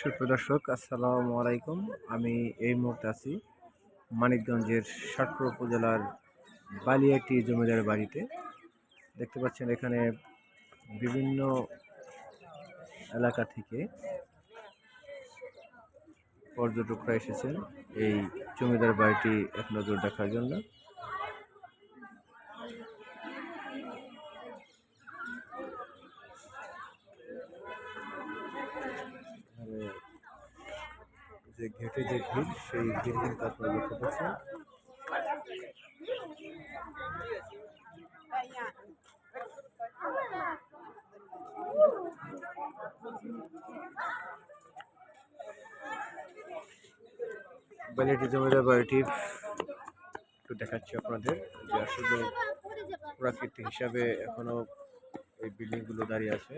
সুপ্রদর্শক আসসালামু আলাইকুম। আমি এই মুহূর্তে আছি মানিকগঞ্জের ষাটপুর উপজেলার বালিয়াটি জমিদার বাড়িতে। দেখতে পাচ্ছেন এখানে বিভিন্ন এলাকা থেকে পর্যটকরা এসেছেন এই জমিদার বাড়িটি এক নজর দেখার জন্য। যে ঘেটে যে ভিড়, সেই ভিড় কিন্তু লক্ষ্য করছেন। দেখাচ্ছি আপনাদের, যে আসলে প্রাকৃতিক হিসাবে এখনও এই বিল্ডিংগুলো দাঁড়িয়ে আছে।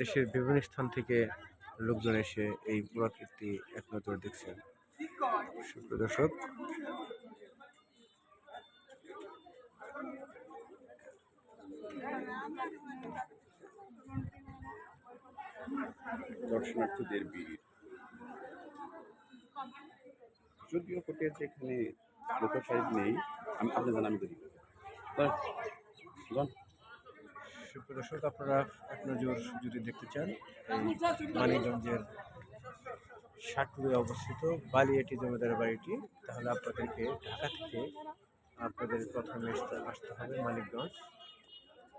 দেশের বিভিন্ন স্থান থেকে লোকজন এসে এই পুরাকীর্তি এক নজর দেখছেন দর্শক, দর্শনার্থীদের ভিড়। যদিও কোটের এখানে লোকের সাইজ নেই। আমি আপনি জানান, আমি করি। সুপ্রিয় দর্শক আপনারা এক নজর যদি দেখতে চান মানিকগঞ্জের ষাটপুরে অবস্থিত বালিয়াটি জমিদার বাড়িটি, তাহলে আপনাদেরকে ঢাকা থেকে আপনাদের প্রথমে আসতে- আসতে হবে মানিকগঞ্জ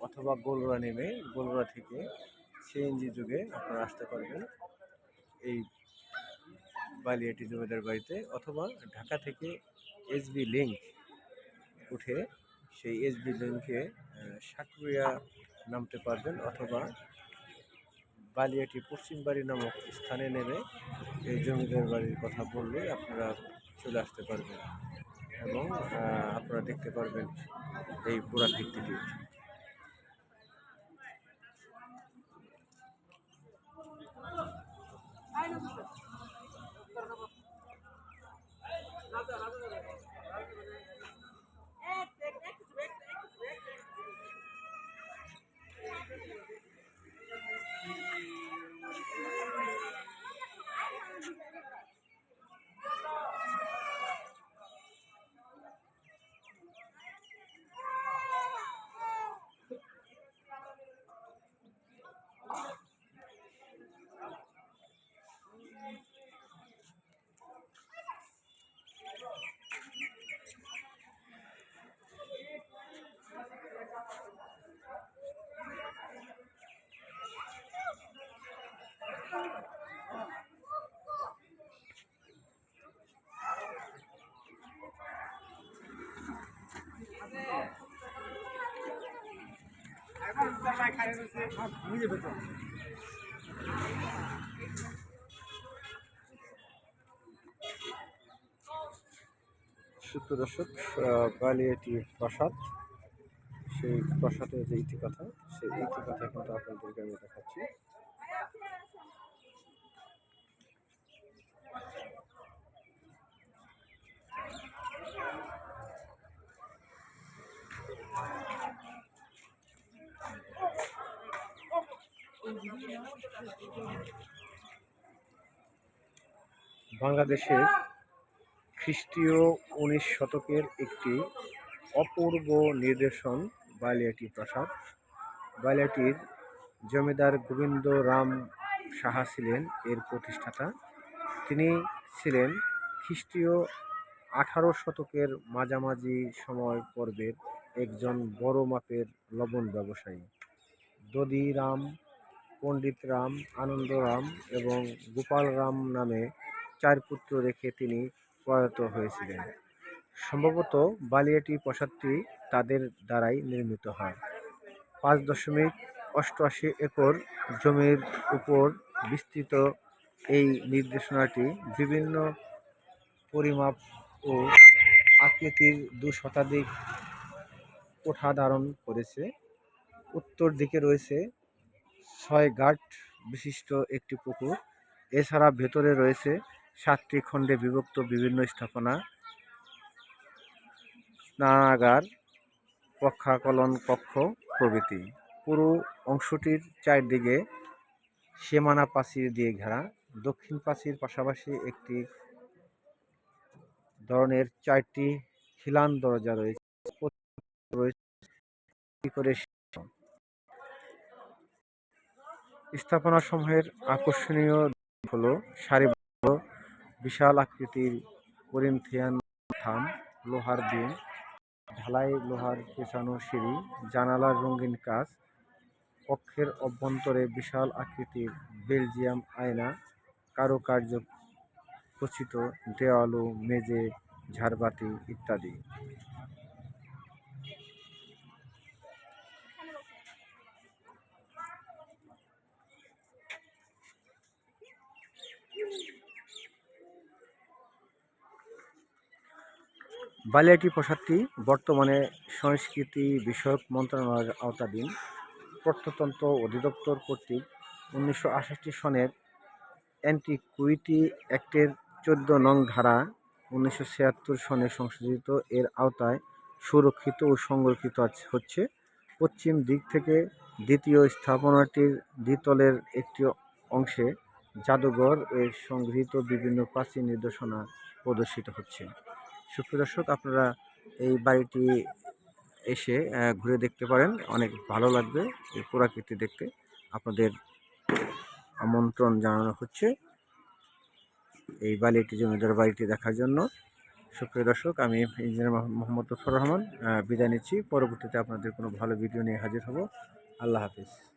অথবা গোলরা নেমে গোলরা থেকে সিএনজি যুগে আপনারা আসতে পারবেন এই বালিয়াটি জমিদার বাড়িতে, অথবা ঢাকা থেকে এসবি লিঙ্ক উঠে সেই এসবি লিঙ্কে সাটুরিয়া নামতে পারবেন অথবা বালিয়াটি পশ্চিম বাড়ি নামক স্থানে নেমে এই জমিদার বাড়ির কথা বললে আপনারা চলে আসতে পারবেন এবং আপনারা দেখতে পারবেন এই পুরাকীর্তিটি। দর্শক বালিয়াটি প্রাসাদ সেই প্রাসাদের যে ইতিকথা সেই ইতিকথা কিন্তু আপনাদেরকে আমি দেখাচ্ছি। বাংলাদেশের খ্রিস্টীয় উনিশ শতকের একটি অপূর্ব নির্দেশন বালিয়াটি প্রাসাদ। বালিয়াটির জমিদার গোবিন্দ রাম সাহা ছিলেন এর প্রতিষ্ঠাতা। তিনি ছিলেন খ্রিস্টীয় আঠারো শতকের মাঝামাঝি সময় পর্বের একজন বড় মাপের লবণ ব্যবসায়ী। দদি রাম পণ্ডিত রাম আনন্দ রাম এবং গোপাল রাম নামে চার পুত্র রেখে তিনি প্রয়াত হয়েছিলেন। সম্ভবত বালিয়াটি প্রাসাদটি তাদের দ্বারাই নির্মিত হয়। পাঁচ দশমিক অষ্টআশি একর জমির উপর বিস্তৃত এই নির্দেশনাটি বিভিন্ন পরিমাপ ও আকৃতির দু শতাধিক কোঠা ধারণ করেছে। উত্তর দিকে রয়েছে ছয় ঘাট বিশিষ্ট একটি পুকুর। এছাড়া ভেতরে রয়েছে সাতটি খণ্ডে বিভক্ত বিভিন্ন স্থাপনা। স্নানাগার, পক্ষাকলন কক্ষ প্রভৃতি। পুরো অংশটির চারদিকে সীমানা প্রাচীর দিয়ে ঘেরা। দক্ষিণ প্রাচীর পাশাপাশি একটি ধরনের চারটি খিলান দরজা রয়েছে। করে সিংহ। স্থাপনা সমূহের আকর্ষণীয় হলো সারিবদ্ধ বিশাল আকৃতির করিন্থিয়ান থাম লোহার বিম ঢালাই লোহার পেছানো সিঁড়ি, জানালার রঙিন কাজ কক্ষের অভ্যন্তরে বিশাল আকৃতির বেলজিয়াম আয়না, কারুকার্য খচিত দেওয়াল মেঝে ঝাড়বাতি ইত্যাদি বালিয়াটি প্রাসাদটি বর্তমানে সংস্কৃতি বিষয়ক মন্ত্রণালয়ের আওতাধীন। প্রত্নতন্ত্র অধিদপ্তর কর্তৃক উনিশশো সনের অ্যান্টিকুইটি অ্যাক্টের চোদ্দ নং ধারা উনিশশো ছিয়াত্তর সনে সংশোধিত। এর আওতায় সুরক্ষিত ও সংরক্ষিত হচ্ছে পশ্চিম দিক থেকে দ্বিতীয় স্থাপনাটির দ্বিতলের একটি অংশে জাদুঘর এর সংগৃহীত বিভিন্ন প্রাচীন নির্দেশনা প্রদর্শিত হচ্ছে। সুপ্রিয় দর্শক, আপনারা এই বাড়িটি এসে ঘুরে দেখতে পারেন। অনেক ভালো লাগবে এই পুরাকৃতি দেখতে। আপনাদের আমন্ত্রণ জানানো হচ্ছে এই বালিয়াটি জমিদার বাড়িটি দেখার জন্য। সুপ্রিয় দর্শক, আমি ইঞ্জিনিয়ার মোহাম্মদ- লুৎফর রহমান বিদায় নিচ্ছি। পরবর্তীতে আপনাদের কোনো ভালো ভিডিও নিয়ে হাজির হব। আল্লাহ হাফিজ।